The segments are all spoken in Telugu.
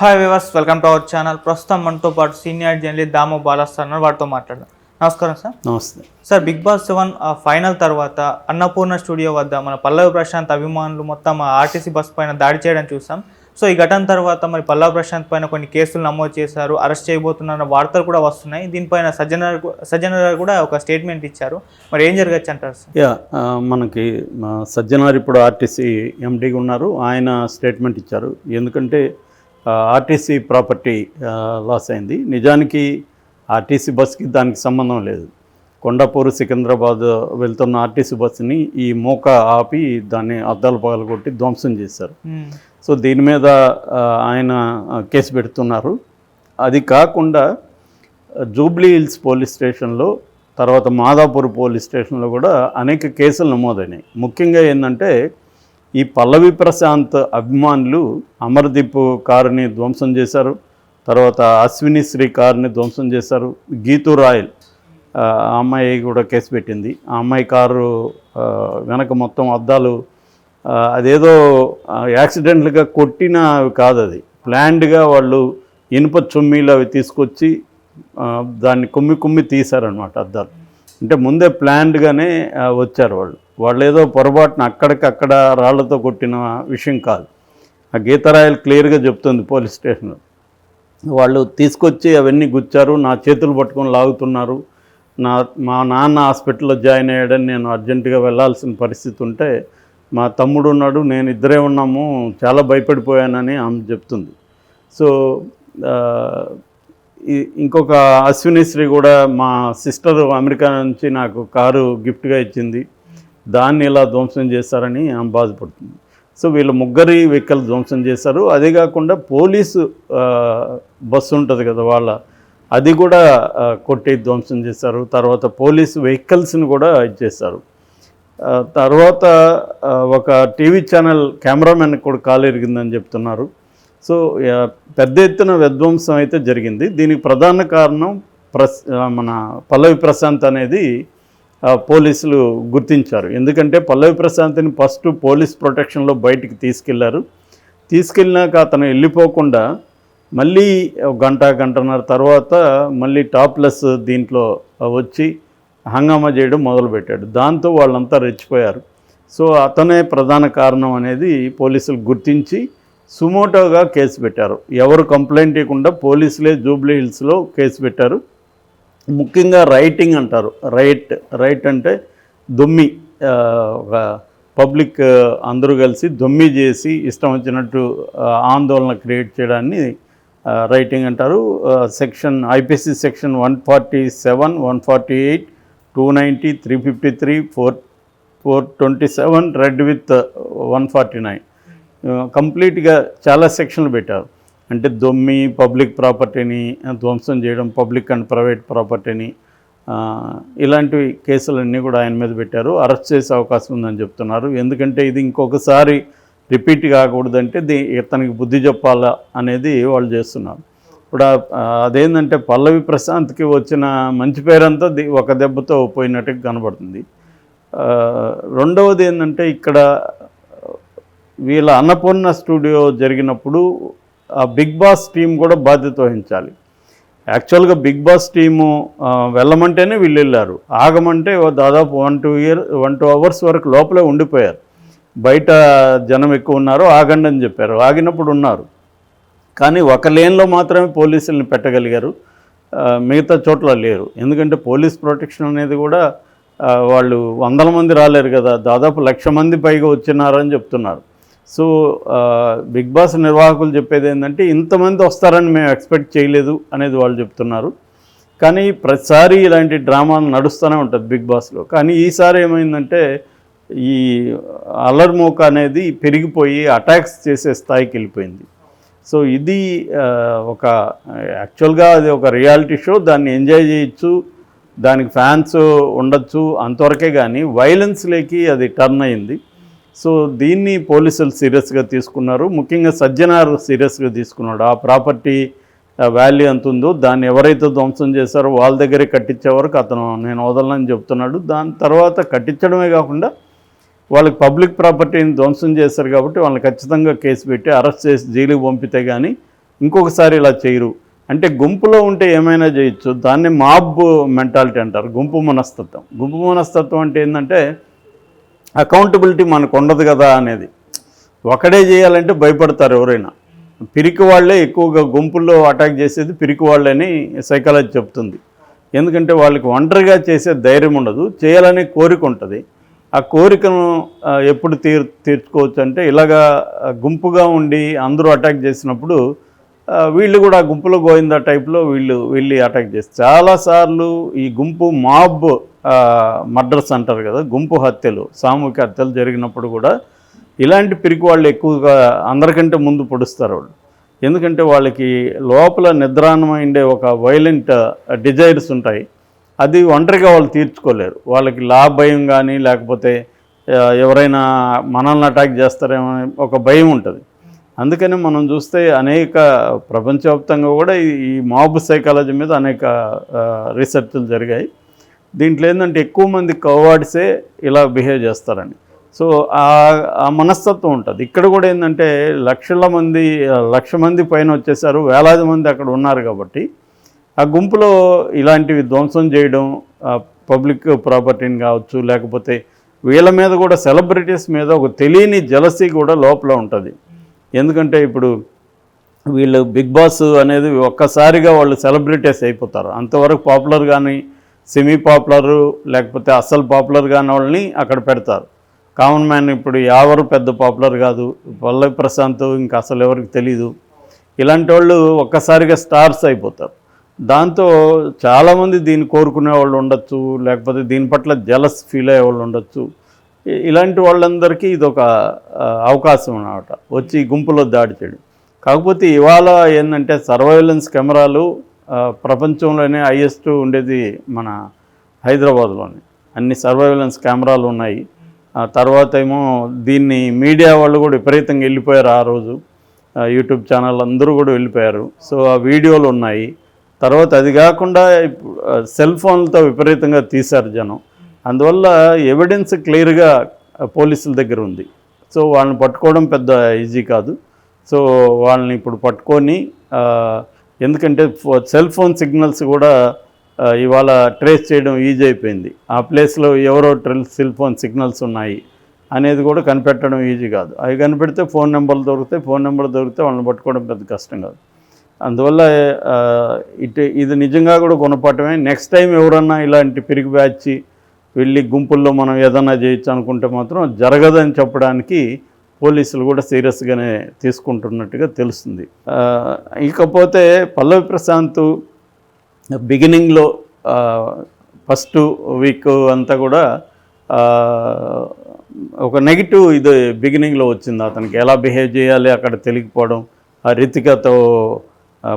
Hi viewers welcome to our channel ప్రస్తుతం మనతో పాటు సీనియర్ జర్నలిస్ట్ దాము బాలస్టర్ ఉన్నారు వాటితో మాట్లాడదాం. నమస్కారం సార్. నమస్తే. Sir Bigg Boss seven final తర్వాత అన్నపూర్ణ స్టూడియో వద్ద మన పల్లవి ప్రశాంత్ అభిమానులు మొత్తం ఆర్టీసీ బస్ పైన దాడి చేయడం చూసాం. సో ఈ ఘటన తర్వాత మరి పల్లవి ప్రశాంత్ పైన కొన్ని కేసులు నమోదు చేశారు. అరెస్ట్ చేయబోతున్న వార్తలు కూడా వస్తున్నాయి. దీనిపైన సజ్జన సజ్జన గారు కూడా ఒక స్టేట్మెంట్ ఇచ్చారు. మరి ఏం జరగచ్చు అంటారు సార్? యా మనకి సజ్జనార్ ఇప్పుడు ఆర్టీసీ ఎండీగా ఉన్నారు. ఆయన స్టేట్మెంట్ ఇచ్చారు. ఎందుకంటే ఆర్టీసీ ప్రాపర్టీ లాస్ అయింది. నిజానికి ఆర్టీసీ బస్కి దానికి సంబంధం లేదు. కొండాపూర్ సికింద్రాబాద్ వెళ్తున్న ఆర్టీసీ బస్సుని ఈ మూక ఆపి దాన్ని అద్దాలు పగలగొట్టి ధ్వంసం చేశారు. సో దీని మీద ఆయన కేసు పెడుతున్నారు. అది కాకుండా జూబ్లీ హిల్స్ పోలీస్ స్టేషన్లో తర్వాత మాదాపూర్ పోలీస్ స్టేషన్లో కూడా అనేక కేసులు నమోదైనాయి. ముఖ్యంగా ఏంటంటే ఈ పల్లవి ప్రశాంత్ అభిమానులు అమర్దీప్ కారుని ధ్వంసం చేశారు. తర్వాత అశ్విని శ్రీ కారుని ధ్వంసం చేశారు. గీతూ రాయల్ ఆ అమ్మాయి కూడా కేసు పెట్టింది. ఆ అమ్మాయి కారు వెనక మొత్తం అద్దాలు అదేదో యాక్సిడెంట్లుగా కొట్టిన కాదు అది. ప్లాండ్గా వాళ్ళు ఇనుప చుమ్మీలు అవి తీసుకొచ్చి దాన్ని కుమ్మి కుమ్మి తీశారనమాట అద్దాలు. అంటే ముందే ప్లాన్డ్గానే వచ్చారు వాళ్ళు. వాళ్ళు ఏదో పొరపాటున అక్కడికక్కడ రాళ్ళతో కొట్టిన విషయం కాదు. ఆ గీతారాయలు క్లియర్గా చెప్తుంది పోలీస్ స్టేషన్లో. వాళ్ళు తీసుకొచ్చి అవన్నీ గుచ్చారు నా చేతులు పట్టుకొని లాగుతున్నారు. నా మా నాన్న హాస్పిటల్లో జాయిన్ అయ్యాడని నేను అర్జెంటుగా వెళ్ళాల్సిన పరిస్థితి ఉంటే మా తమ్ముడు ఉన్నాడు నేను ఇద్దరే ఉన్నాము చాలా భయపడిపోయానని ఆమె చెప్తుంది. సో ఇంకొక అశ్విని శ్రీ కూడా మా సిస్టర్ అమెరికా నుంచి నాకు కారు గిఫ్ట్గా ఇచ్చింది. దాన్ని ఇలా ధ్వంసం చేశారని ఆమె బాధపడుతుంది సో వీళ్ళు ముగ్గురి వెహికల్ ధ్వంసం చేశారు. అదే కాకుండా పోలీసు బస్సు ఉంటుంది కదా వాళ్ళ అది కూడా కొట్టి ధ్వంసం చేశారు. తర్వాత పోలీసు వెహికల్స్ని కూడా ఇచ్చేశారు తర్వాత ఒక టీవీ ఛానల్ కెమెరామెన్ కూడా కాలు ఎరిగిందని చెప్తున్నారు. సో పెద్ద ఎత్తున విధ్వంసం అయితే జరిగింది. దీనికి ప్రధాన కారణం ప్రస్ మన పల్లవి ప్రశాంత్ అనేది పోలీసులు గుర్తించారు. ఎందుకంటే పల్లవి ప్రశాంత్ని ఫస్ట్ పోలీస్ ప్రొటెక్షన్లో బయటికి తీసుకెళ్ళారు. తీసుకెళ్ళినాక అతను వెళ్ళిపోకుండా మళ్ళీ గంట గంటన్నర తర్వాత మళ్ళీ టాప్లెస్ దీంట్లో వచ్చి హంగామా చేయడం మొదలుపెట్టాడు. దాంతో వాళ్ళంతా రెచ్చిపోయారు. సో అతనే ప్రధాన కారణం అనేది పోలీసులు గుర్తించి సుమోటోగా కేసు పెట్టారు. ఎవరు కంప్లైంట్ ఇవ్వకుండా పోలీసులే జూబ్లీ హిల్స్లో కేసు పెట్టారు. ముఖ్యంగా రైటింగ్ అంటారు. రైట్ రైట్ అంటే దొమ్మి ఒక పబ్లిక్ అందరూ కలిసి దొమ్మి చేసి ఇష్టం వచ్చినట్టు ఆందోళన క్రియేట్ చేయడాన్ని రైటింగ్ అంటారు. Section IPC section one forty seven one forty eight two ninety three fifty three four four twenty seven read with one forty nine కంప్లీట్గా చాలా సెక్షన్లు పెట్టారు. అంటే దొమ్మి పబ్లిక్ ప్రాపర్టీని ధ్వంసం చేయడం పబ్లిక్ అండ్ ప్రైవేట్ ప్రాపర్టీని ఇలాంటివి కేసులన్నీ కూడా ఆయన మీద పెట్టారు. అరెస్ట్ చేసే అవకాశం ఉందని చెప్తున్నారు. ఎందుకంటే ఇది ఇంకొకసారి రిపీట్ కాకూడదంటే దీ ఇతనికి బుద్ధి చెప్పాలా అనేది వాళ్ళు చేస్తున్నారు. ఇప్పుడు అదేంటంటే పల్లవి ప్రశాంత్కి వచ్చిన మంచి పేరంతా ది- ఒక దెబ్బతో పోయినట్టుగా కనబడుతుంది. రెండవది ఏంటంటే ఇక్కడ వీళ్ళ అన్నపూర్ణ స్టూడియో జరిగినప్పుడు బిగ్ బాస్ టీం కూడా బాధ్యత వహించాలి. యాక్చువల్గా బిగ్ బాస్ టీము వెళ్ళమంటేనే వీళ్ళు వెళ్ళారు ఆగమంటే ఓ దాదాపు one two year one two hours వరకు లోపలే ఉండిపోయారు. బయట జనం ఎక్కువ ఉన్నారు ఆగండి అని చెప్పారు. ఆగినప్పుడు ఉన్నారు. కానీ ఒక లేన్లో మాత్రమే పోలీసుల్ని పెట్టగలిగారు. మిగతా చోట్ల లేరు. ఎందుకంటే పోలీస్ ప్రొటెక్షన్ అనేది కూడా వాళ్ళు వందల మంది రాలేరు కదా. దాదాపు లక్ష మంది పైగా వచ్చినారని చెప్తున్నారు. సో బిగ్ బాస్ నిర్వాహకులు చెప్పేది ఏంటంటే ఇంతమంది వస్తారని మేము ఎక్స్పెక్ట్ చేయలేదు అనేది వాళ్ళు చెప్తున్నారు. కానీ ప్రతిసారి ఇలాంటి డ్రామాలు నడుస్తూనే ఉంటుంది బిగ్ బాస్లో. కానీ ఈసారి ఏమైందంటే ఈ అల్లర్మోక అనేది పెరిగిపోయి అటాక్స్ చేసే స్థాయికి వెళ్ళిపోయింది. సో ఇది ఒక యాక్చువల్గా అది ఒక రియాలిటీ షో. దాన్ని ఎంజాయ్ చేయొచ్చు. దానికి ఫ్యాన్స్ ఉండొచ్చు. అంతవరకే కానీ వైలెన్స్లోకి అది టర్న్ అయింది. సో దీన్ని పోలీసులు సీరియస్గా తీసుకున్నారు. ముఖ్యంగా సజ్జనార్ సీరియస్గా తీసుకున్నాడు. ఆ ప్రాపర్టీ వాల్యూ ఎంత ఉందో దాన్ని ఎవరైతే ధ్వంసం చేశారో వాళ్ళ దగ్గరే కట్టించే వరకు అతను నేను వదలనని చెప్తున్నాడు. దాని తర్వాత కట్టించడమే కాకుండా వాళ్ళకి పబ్లిక్ ప్రాపర్టీని ధ్వంసం చేశారు కాబట్టి వాళ్ళని ఖచ్చితంగా కేసు పెట్టి అరెస్ట్ చేసి జైలుకి పంపితే కానీ ఇంకొకసారి ఇలా చేయరు. అంటే గుంపులో ఉంటే ఏమైనా చేయొచ్చు. దాన్ని మాబ్ మెంటాలిటీ అంటారు. గుంపు మనస్తత్వం. గుంపు మనస్తత్వం అంటే ఏంటంటే అకౌంటబిలిటీ మనకు ఉండదు కదా అనేది. ఒకడే చేయాలంటే భయపడతారు ఎవరైనా. పిరికి వాళ్ళే ఎక్కువగా గుంపుల్లో అటాక్ చేసేది పిరికి వాళ్ళని సైకాలజీ చెప్తుంది. ఎందుకంటే వాళ్ళకి ఒంటరిగా చేసే ధైర్యం ఉండదు చేయాలనే కోరిక ఉంటుంది. ఆ కోరికను ఎప్పుడు తీర్ తీర్చుకోవచ్చు అంటే ఇలాగా గుంపుగా ఉండి అందరూ అటాక్ చేసినప్పుడు వీళ్ళు కూడా గుంపులో గోయిందా టైప్లో వీళ్ళు వెళ్ళి అటాక్ చేస్తారు. చాలాసార్లు ఈ గుంపు మాబ్ మర్డర్స్ అంటారు కదా గుంపు హత్యలు సామూహిక హత్యలు జరిగినప్పుడు కూడా ఇలాంటి పిరికి వాళ్ళు ఎక్కువగా అందరికంటే ముందు పొడుస్తారు వాళ్ళు. ఎందుకంటే వాళ్ళకి లోపల నిద్రాణమైండే ఒక వైలెంట్ డిజైర్స్ ఉంటాయి. అది ఒంటరిగా వాళ్ళు తీర్చుకోలేరు. వాళ్ళకి లా భయం కానీ లేకపోతే ఎవరైనా మనల్ని అటాక్ చేస్తారేమో ఒక భయం ఉంటుంది. అందుకని మనం చూస్తే అనేక ప్రపంచవ్యాప్తంగా కూడా ఈ- మాబ్ సైకాలజీ మీద అనేక రీసెర్చ్లు జరిగాయి. దీంట్లో ఏంటంటే ఎక్కువ మంది కవర్డ్సే ఇలా బిహేవ్ చేస్తారని. సో ఆ మనస్తత్వం ఉంటుంది. ఇక్కడ కూడా ఏంటంటే లక్షల మంది లక్ష మంది పైన వచ్చేసారు. వేలాది మంది అక్కడ ఉన్నారు కాబట్టి ఆ గుంపులో ఇలాంటివి ధ్వంసం చేయడం పబ్లిక్ ప్రాపర్టీని కావచ్చు లేకపోతే వీళ్ళ మీద కూడా సెలబ్రిటీస్ మీద ఒక తెలియని జలసీ కూడా లోపల ఉంటుంది. ఎందుకంటే ఇప్పుడు వీళ్ళు బిగ్ బాస్ అనేది ఒక్కసారిగా వాళ్ళు సెలబ్రిటీస్ అయిపోతారు. అంతవరకు పాపులర్ కానీ సెమీ పాపులర్ లేకపోతే అస్సలు పాపులర్ కాని వాళ్ళని అక్కడ పెడతారు. కామన్ మ్యాన్ ఇప్పుడు ఎవరు పెద్ద పాపులర్ కాదు. పల్లవి ప్రశాంత్ ఇంకా అసలు ఎవరికి తెలీదు. ఇలాంటి వాళ్ళు ఒక్కసారిగా స్టార్స్ అయిపోతారు. దాంతో చాలామంది దీన్ని కోరుకునే వాళ్ళు ఉండొచ్చు. లేకపోతే దీని పట్ల జలస్ ఫీల్ అయ్యే వాళ్ళు ఉండొచ్చు. ఇలాంటి వాళ్ళందరికీ ఇది ఒక అవకాశం అనమాట వచ్చి గుంపులో దాడి చేయడం. కాకపోతే ఇవాళ ఏంటంటే సర్వైలెన్స్ కెమెరాలు ప్రపంచంలోనే హైయెస్ట్ ఉండేది మన హైదరాబాద్లోనే. అన్ని సర్వైలెన్స్ కెమెరాలు ఉన్నాయి. ఆ తర్వాత ఏమో దీన్ని మీడియా వాళ్ళు కూడా విపరీతంగా వెళ్ళిపోయారు ఆ రోజు. యూట్యూబ్ ఛానల్ అందరూ కూడా వెళ్ళిపోయారు. సో ఆ వీడియోలు ఉన్నాయి. తర్వాత అది కాకుండా సెల్ ఫోన్లతో విపరీతంగా తీశారు జనం. అందువల్ల ఎవిడెన్స్ క్లియర్గా పోలీసుల దగ్గర ఉంది. సో వాళ్ళని పట్టుకోవడం పెద్ద ఈజీ కాదు. సో వాళ్ళని ఇప్పుడు పట్టుకొని ఎందుకంటే సెల్ ఫోన్ సిగ్నల్స్ కూడా ఇవాళ ట్రేస్ చేయడం ఈజీ అయిపోయింది. ఆ ప్లేస్లో ఎవరో ట్రెల్ సెల్ ఫోన్ సిగ్నల్స్ ఉన్నాయి అనేది కూడా కనిపెట్టడం ఈజీ కాదు. అవి కనిపెడితే ఫోన్ నెంబర్లు దొరుకుతాయి ఫోన్ నెంబర్ దొరికితే వాళ్ళని పట్టుకోవడం పెద్ద కష్టం కాదు. అందువల్ల ఇటు ఇది నిజంగా కూడా గుణపాఠమే. నెక్స్ట్ టైం ఎవరన్నా ఇలాంటి పిరిగి బ్యాచ్ వెళ్ళి గుంపుల్లో మనం ఏదన్నా చేయొచ్చు అనుకుంటే మాత్రం జరగదని చెప్పడానికి పోలీసులు కూడా సీరియస్గానే తీసుకుంటున్నట్టుగా తెలుస్తుంది. ఇకపోతే పల్లవి ప్రశాంత్ బిగినింగ్లో ఫస్ట్ వీక్ అంతా కూడా ఒక నెగిటివ్ ఇది బిగినింగ్లో వచ్చింది. అతనికి ఎలా బిహేవ్ చేయాలి అక్కడ తెలియకపోవడం ఆ రితికతో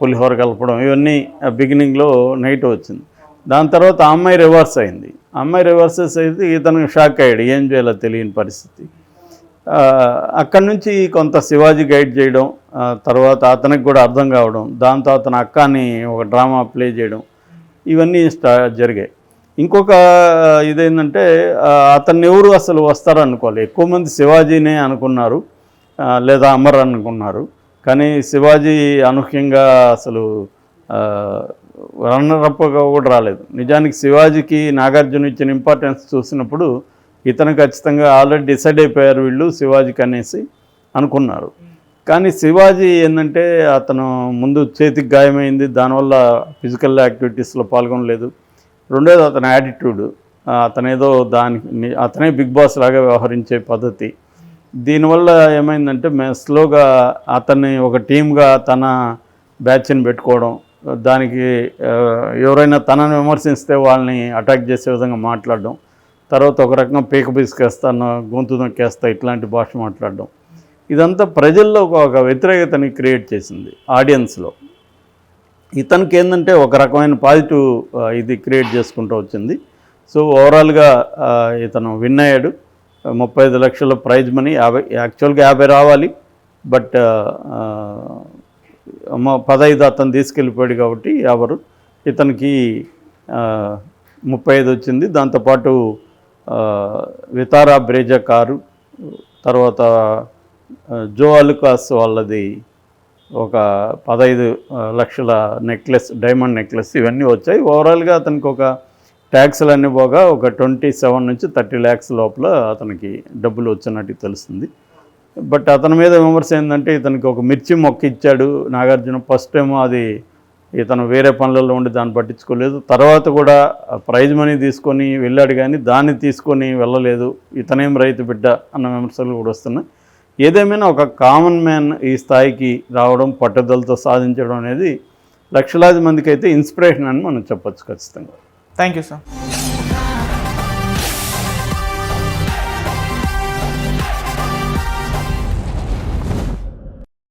పులిహోర కలపడం ఇవన్నీ బిగినింగ్లో నెగిటివ్ వచ్చింది. దాని తర్వాత ఆ అమ్మాయి రివర్స్ అయింది. అమ్మాయి రివర్సెస్ అయితే ఇతను షాక్ అయ్యాడు. ఏం చేయాలో తెలియని పరిస్థితి. అక్కడి నుంచి కొంత శివాజీ గైడ్ చేయడం తర్వాత అతనికి కూడా అర్థం కావడం దాంతో అతను అక్కని ఒక డ్రామా ప్లే చేయడం ఇవన్నీ స్టా జరిగాయి. ఇంకొక ఇదేంటంటే అతన్ని ఎవరు అసలు వస్తారనుకోవాలి. ఎక్కువ మంది శివాజీనే అనుకున్నారు లేదా అమర్ అనుకున్నారు. కానీ శివాజీ అనూహ్యంగా అసలు రన్నరప్గా కూడా రాలేదు. నిజానికి శివాజీకి నాగార్జున ఇచ్చిన ఇంపార్టెన్స్ చూసినప్పుడు ఇతను ఖచ్చితంగా ఆల్రెడీ డిసైడ్ అయిపోయారు వీళ్ళు శివాజీకి అనేసి అనుకున్నారు. కానీ శివాజీ ఏంటంటే అతను ముందు చేతికి గాయమైంది దానివల్ల ఫిజికల్ యాక్టివిటీస్లో పాల్గొనలేదు. రెండోది అతని యాటిట్యూడ్ అతనేదో దాని దానికి అతనే బిగ్ బాస్ లాగా వ్యవహరించే పద్ధతి. దీనివల్ల ఏమైందంటే మే- స్లోగా అతన్ని ఒక టీమ్గా తన బ్యాచ్ని పెట్టుకోవడం దానికి ఎవరైనా తనను విమర్శిస్తే వాళ్ళని అటాక్ చేసే విధంగా మాట్లాడడం తర్వాత ఒక రకంగా పీక పీసుకేస్తాను గొంతు నొక్కేస్తా ఇట్లాంటి భాష మాట్లాడడం. ఇదంతా ప్రజల్లో ఒక- వ్యతిరేకతని క్రియేట్ చేసింది ఆడియన్స్లో ఇతనికి ఏంటంటే ఒక రకమైన పాజిటివ్ ఇది క్రియేట్ చేసుకుంటూ వచ్చింది. సో ఓవరాల్గా ఇతను విన్ అయ్యాడు. ముప్పై ఐదు లక్షల ప్రైజ్ మనీ యాభై యాక్చువల్గా యాభై రావాలి. బట్ పదహైదు అతను తీసుకెళ్ళిపోయాడు కాబట్టి ఎవరు? ఇతనికి ముప్పై ఐదు వచ్చింది. దాంతోపాటు వితారా బ్రేజా కారు తర్వాత జో అలుకాస్ వాళ్ళది ఒక పదహైదు లక్షల నెక్లెస్ డైమండ్ నెక్లెస్ ఇవన్నీ వచ్చాయి. ఓవరాల్గా అతనికి ఒక ట్యాక్స్లు అన్నీ పోగా ఒక ట్వంటీ సెవెన్ నుంచి థర్టీ ల్యాక్స్ లోపల అతనికి డబ్బులు వచ్చినట్టు తెలుస్తుంది. బట్ అతని మీద విమర్శ ఏంటంటే ఇతనికి ఒక మిర్చి మొక్క ఇచ్చాడు నాగార్జున. ఫస్ట్ ఏమో అది ఇతను వేరే పనులలో ఉండి దాన్ని పట్టించుకోలేదు. తర్వాత కూడా ప్రైజ్ మనీ తీసుకొని వెళ్ళాడు కానీ దాన్ని తీసుకొని వెళ్ళలేదు. ఇతనేం రైతు బిడ్డ అన్న విమర్శలు కూడా వస్తున్నాయి. ఏదేమైనా ఒక కామన్ మ్యాన్ ఈ స్థాయికి రావడం పట్టుదలతో సాధించడం అనేది లక్షలాది మందికి అయితే ఇన్స్పిరేషన్ అని మనం చెప్పొచ్చు ఖచ్చితంగా. Thank you sir